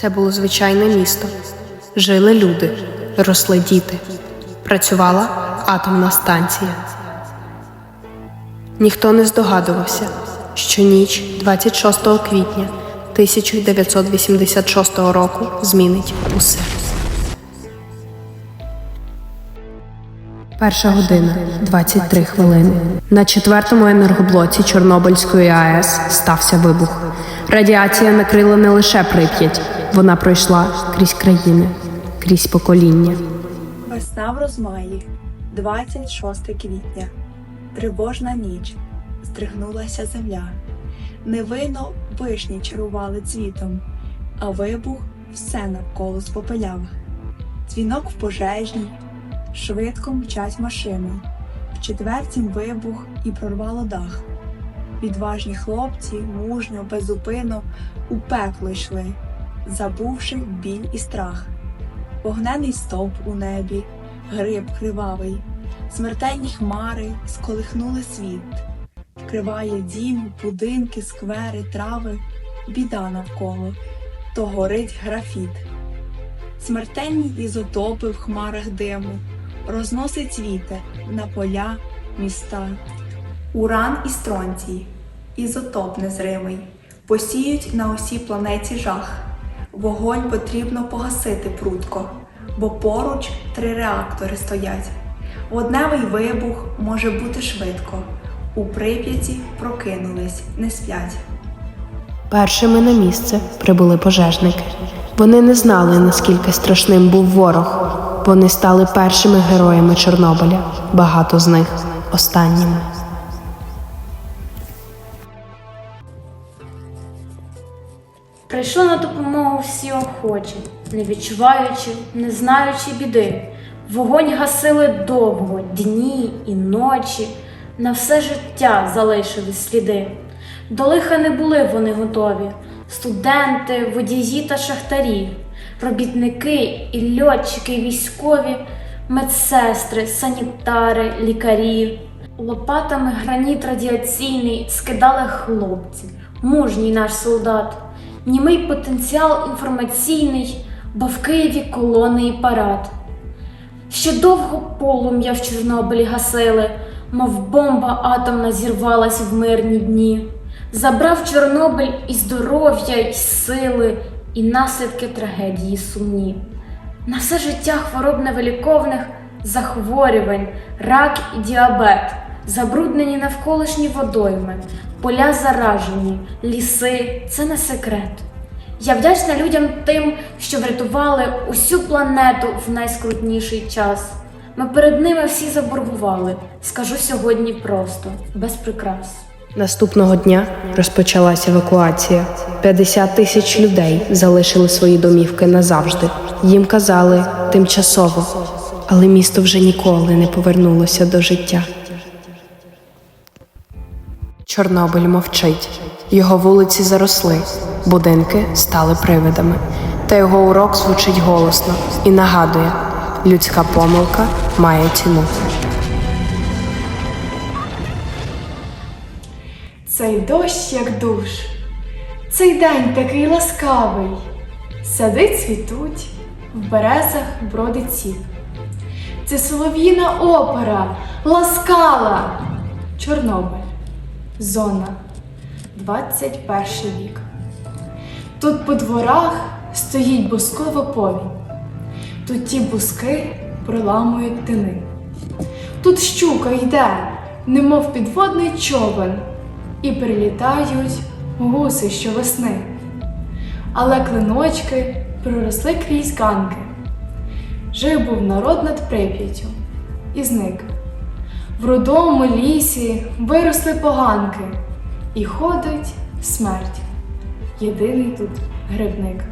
Це було звичайне місто. Жили люди, росли діти. Працювала атомна станція. Ніхто не здогадувався, що ніч 26 квітня 1986 року змінить усе. Перша година 23 хвилини. На четвертому енергоблоці Чорнобильської АЕС стався вибух. Радіація накрила не лише Прип'ять, вона пройшла крізь країни, крізь покоління. Весна в розмаї, 26 квітня, тривожна ніч, здригнулася земля. Невинно вишні чарували цвітом, а вибух все навколо спопеляв. Дзвінок в пожежній, швидко мчать машини. В четвертім вибух і прорвало дах. Відважні хлопці, мужньо, безупинно у пекло йшли, забувши біль і страх. Вогнений стовп у небі, гриб кривавий, смертельні хмари сколихнули світ, вкриває дім, будинки, сквери, трави, біда навколо, то горить графіт. Смертельні ізотопи в хмарах диму, розносить вітер на поля, міста. Уран і стронцій, ізотоп незримий, посіють на усій планеті жах. Вогонь потрібно погасити прудко, бо поруч три реактори стоять. Водневий вибух може бути швидко. У прип'яті прокинулись, не сплять. Першими на місце прибули пожежники. Вони не знали, наскільки страшним був ворог. Вони стали першими героями Чорнобиля, багато з них останніми. Прийшли на допомогу всі охочі, не відчуваючи, не знаючи біди. Вогонь гасили довго, дні і ночі, на все життя залишили сліди. До лиха не були вони готові. Студенти, водії та шахтарі, робітники і льотчики, і військові, медсестри, санітари, лікарі. Лопатами граніт радіаційний скидали хлопці, мужній наш солдат, німий потенціал інформаційний, бо в Києві колони і парад. Ще довго полум'я в Чорнобилі гасили, мов бомба атомна зірвалась в мирні дні. Забрав Чорнобиль і здоров'я, і сили, і наслідки трагедії сумні. На все життя хвороб невиліковних, захворювань, рак і діабет, забруднені навколишні водойми, поля заражені, ліси це не секрет. Я вдячна людям тим, що врятували усю планету в найскрутніший час. Ми перед ними всі заборгували. Скажу сьогодні просто, без прикрас. Наступного дня розпочалася евакуація. 50 тисяч людей залишили свої домівки назавжди. Їм казали тимчасово, але місто вже ніколи не повернулося до життя. Чорнобиль мовчить. Його вулиці заросли, будинки стали привидами. Та його урок звучить голосно і нагадує: людська помилка має ціну. Цей дощ як душ, цей день такий ласкавий. Сади цвітуть, в березах бродить сік. Це солов'їна опера, ласкала. Чорнобиль, зона, 21 вік. Тут по дворах стоїть бускова повінь. Тут ті буски проламують тини. Тут щука йде, немов підводний човен, і прилітають гуси щовесни. Але клиночки проросли крізь ганки. Жив був народ над Прип'яттю і зник. В рудому лісі виросли поганки, і ходить смерть. Єдиний тут грибник.